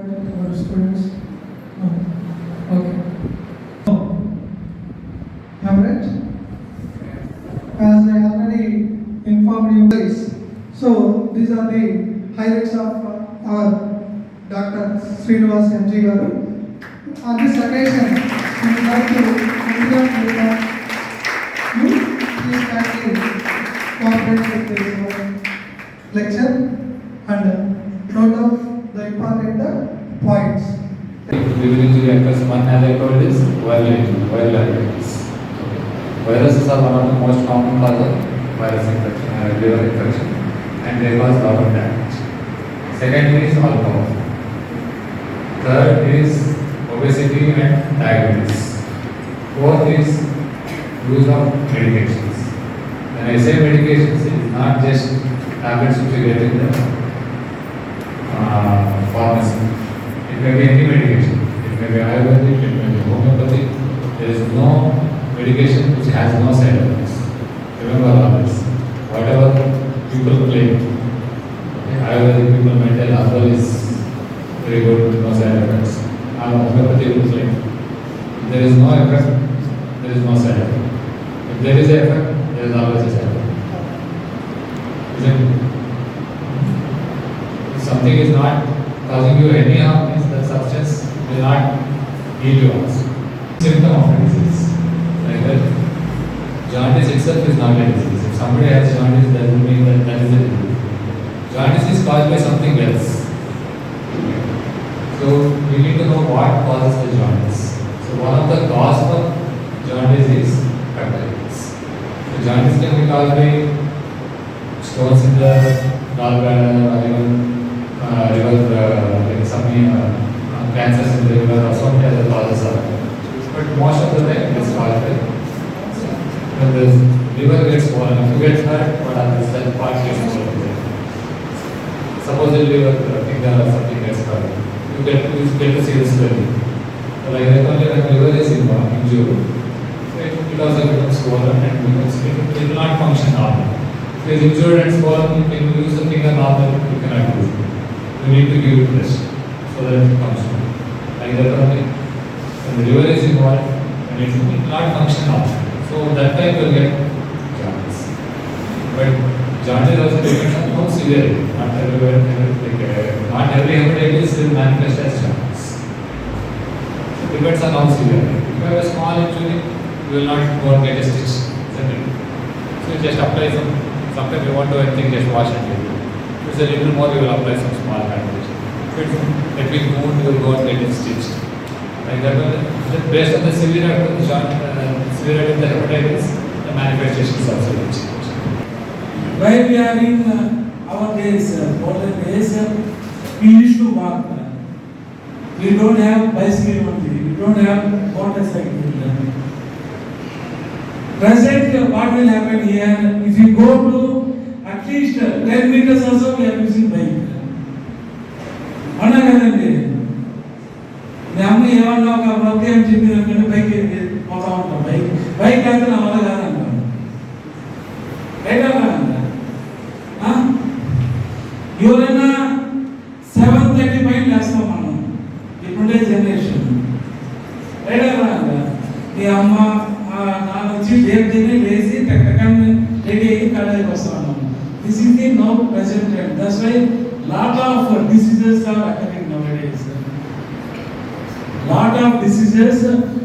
our students? As I already informed you guys, so these are the highlights of our Dr. Srinivas MG garu. On this occasion, we would like to welcome you please kindly cooperate with this lecture and uh, note down the important points. Living injury occurs, one as is viral injury, viral hepatitis. Viruses are one of the most common cause of virus infection, uh, liver infection, and they cause lot of damage. Second is alcohol. Third is obesity and diabetes. Fourth is use of medications. When I say medications, it is not just tablets which you get in the pharmacy. It may be any medication. It may be Ayurvedic, it may be homeopathy. There is no medication which has no side effects. Remember all this. Whatever people claim, Ayurvedic people may tell herbal is very good, no side effects. Or homeopathy will claim. If there is no effect, there is no side effect. If there is a effect, there is always a side effect. Isn't it? Something is not causing you any harm, means that substance will not heal you also. Symptom of a disease. Like that, jaundice itself is not a disease. If somebody has jaundice, doesn't mean that that is a disease. Jaundice is caused by something else. So we need to know what causes the jaundice. So one of the cause for jaundice is hepatitis. So jaundice can be caused by stones in the gallbladder or even liver, uh, like some uh, cancers in the liver or some other causes are. But most of the time it is caused by when the liver gets swollen, if you get hurt, what happens? That part gets swollen. Suppose the liver uh, finger or something gets hurt, you get you get see the swelling. So like only when liver is injured, it, it also becomes swollen and becomes it, it will not function normally. If it is injured and swollen, you can use the finger normally, you cannot use it. You need to give it rest so that it comes functions. Like that only, when the liver is involved, and it will not function normally. So that time you will get jaundice. But jaundice also depends on how severe, it is. not everywhere, every- like, not every hepatitis will manifest as jaundice. So depends on how severe. it is. If you have a small injury, you will not go and get a stitch, it? So you just apply some, sometimes you want to, I think, just wash and leave. It's a little more, you will apply some small it's a big wound, you will go and get it stitched. Like that, uh, based on the jaun- uh, severity of the hepatitis, the manifestations also will change. While we are in uh, our days, uh, olden days, uh, we used to walk. uh, We don't have bicycle only, we don't have motorcycle. uh. Present, uh, what will happen here, if you go to at least uh, 10 meters also, we are using bike. అవునా కదండి మీ అమ్మ ఏమన్నా ఒక ప్రత్యేకం చెప్పిందంటే bike ఎక్కి పోతా ఉంటాం. బైక్ బైక్ అయితే నా వల్ల కాదంటాం ఎవరైనా సెవెన్ థర్టీ పైన లేస్తాం మనం. ఇప్పుడే జనరేషన్. మీ అమ్మ నా నుంచి వచ్చి డేట్ తిని లేచి టక్కని రెడీ అయ్యి కళ్ళకి వస్తాను simply not present time. that's why lot of diseases are occurring nowadays. Lot of diseases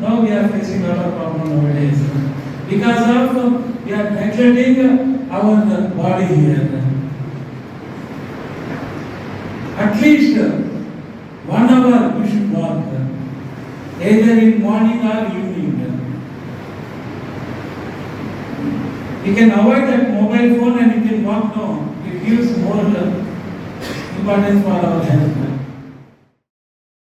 now we are facing lot of problem nowadays because of we are neglecting our body here. At least one hour we should walk, either in morning or evening. We can avoid that mobile phone and you can walk now it gives more uh, importance for our health